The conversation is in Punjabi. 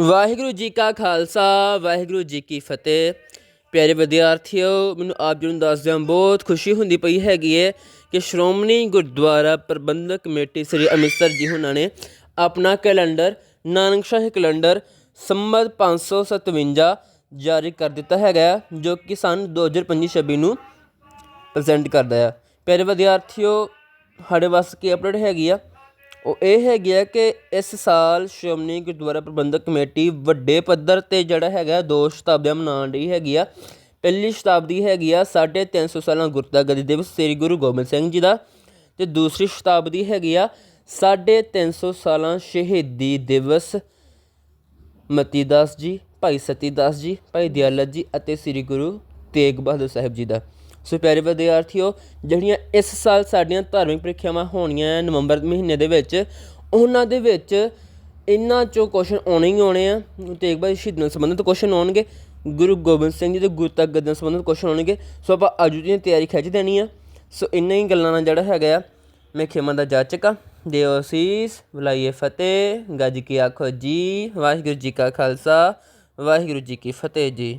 ਵਾਹਿਗੁਰੂ ਜੀ ਕਾ ਖਾਲਸਾ ਵਾਹਿਗੁਰੂ ਜੀ ਕੀ ਫਤਿਹ। ਪਿਆਰੇ ਵਿਦਿਆਰਥੀਓ ਮੈਨੂੰ ਆਪ ਜੀ ਨੂੰ ਦੱਸਦਿਆਂ ਬਹੁਤ ਖੁਸ਼ੀ ਹੁੰਦੀ ਪਈ ਹੈਗੀ ਹੈ ਕਿ ਸ਼੍ਰੋਮਣੀ ਗੁਰਦੁਆਰਾ ਪ੍ਰਬੰਧਕ ਕਮੇਟੀ ਸ੍ਰੀ ਅੰਮ੍ਰਿਤਸਰ ਜੀ ਹੁਣਾਂ ਨੇ ਆਪਣਾ ਕੈਲੰਡਰ ਨਾਨਕਸ਼ਾਹੀ ਕੈਲੰਡਰ ਸੰਮਤ 557 ਜਾਰੀ ਕਰ ਦਿੱਤਾ ਹੈਗਾ ਹੈ, ਜੋ ਕਿ ਸਨ 2025-26 ਨੂੰ ਪ੍ਰੈਜ਼ੈਂਟ ਕਰਦਾ ਆ ਪਿਆਰੇ ਵਿਦਿਆਰਥੀਓ ਸਾਡੇ ਵਾਸਤੇ ਕੀ ਅਪਡੇਟ ਹੈਗੀ ਆ? ਉਹ ਇਹ ਹੈਗੀ ਆ ਕਿ ਇਸ ਸਾਲ ਸ਼੍ਰੋਮਣੀ ਗੁਰਦੁਆਰਾ ਪ੍ਰਬੰਧਕ ਕਮੇਟੀ ਵੱਡੇ ਪੱਧਰ ਤੇ ਜਿਹੜਾ ਹੈਗਾ ਦੋ ਸ਼ਤਾਬਦੀਆਂ ਮਨਾਉਣ ਰਹੀ ਹੈਗੀ ਆ। ਪਹਿਲੀ ਸ਼ਤਾਬਦੀ ਹੈਗੀ ਆ 350 ਸਾਲਾਂ ਗੁਰਤਾ ਗੱਦੀ ਦਿਵਸ, ਸ੍ਰੀ ਗੁਰੂ ਗੋਬਿੰਦ ਸਿੰਘ ਜੀ ਦਾ। ਤੇ ਦੂਸਰੀ ਸ਼ਤਾਬਦੀ ਹੈਗੀ ਆ 350 ਸਾਲਾਂ ਸ਼ਹੀਦੀ ਦਿਵਸ ਮਤੀ ਦਾਸ ਜੀ, ਭਾਈ ਸਤੀ ਦਾਸ ਜੀ, ਭਾਈ ਦਿਆਲਤ ਜੀ ਅਤੇ ਸ੍ਰੀ ਗੁਰੂ ਤੇਗ ਬਹਾਦਰ ਸਾਹਿਬ ਜੀ ਦਾ। ਸੋ ਪਿਆਰੇ ਵਿਦਿਆਰਥੀਓ, ਜਿਹੜੀਆਂ ਇਸ ਸਾਲ ਸਾਡੀਆਂ ਧਾਰਮਿਕ ਪ੍ਰੀਖਿਆਵਾਂ ਹੋਣੀਆਂ ਨਵੰਬਰ ਮਹੀਨੇ ਦੇ ਵਿੱਚ, ਉਹਨਾਂ ਦੇ ਵਿੱਚ ਇਹਨਾਂ ਚੋਂ ਕੁਐਸਚਨ ਆਉਣੇ ਹੀ ਆਉਣੇ ਆ। ਤੇਗ ਬਹਾਦਰ ਸ਼ਹੀਦ ਨਾਲ ਸੰਬੰਧਿਤ ਕੁਐਸਚਨ ਆਉਣਗੇ। ਗੁਰੂ ਗੋਬਿੰਦ ਸਿੰਘ ਜੀ ਦੇ ਗੁਰੂ ਤੱਕ ਨਾਲ ਸੰਬੰਧਿਤ ਕੁਐਸਚਨ ਆਉਣਗੇ। ਸੋ ਆਪਾਂ ਅੱਜ ਦੀ ਤਿਆਰੀ ਖਿੱਚ ਦੇਣੀ ਆ। ਸੋ ਇੰਨਾ ਹੀ ਗੱਲਾਂ ਨਾਲ ਜਿਹੜਾ ਹੈਗਾ ਆ, ਮੈਂ ਖੇਮਾ ਦਾ ਜਾਚਕ ਆ। ਦਿਓ ਸੀਸ ਬੁਲਾਈਏ ਫਤਿਹ, ਗੱਜ ਕੀ ਆਖੋ ਜੀ, ਵਾਹਿਗੁਰੂ ਜੀ ਕਾ ਖਾਲਸਾ, ਵਾਹਿਗੁਰੂ ਜੀ ਕੀ ਫਤਿਹ ਜੀ।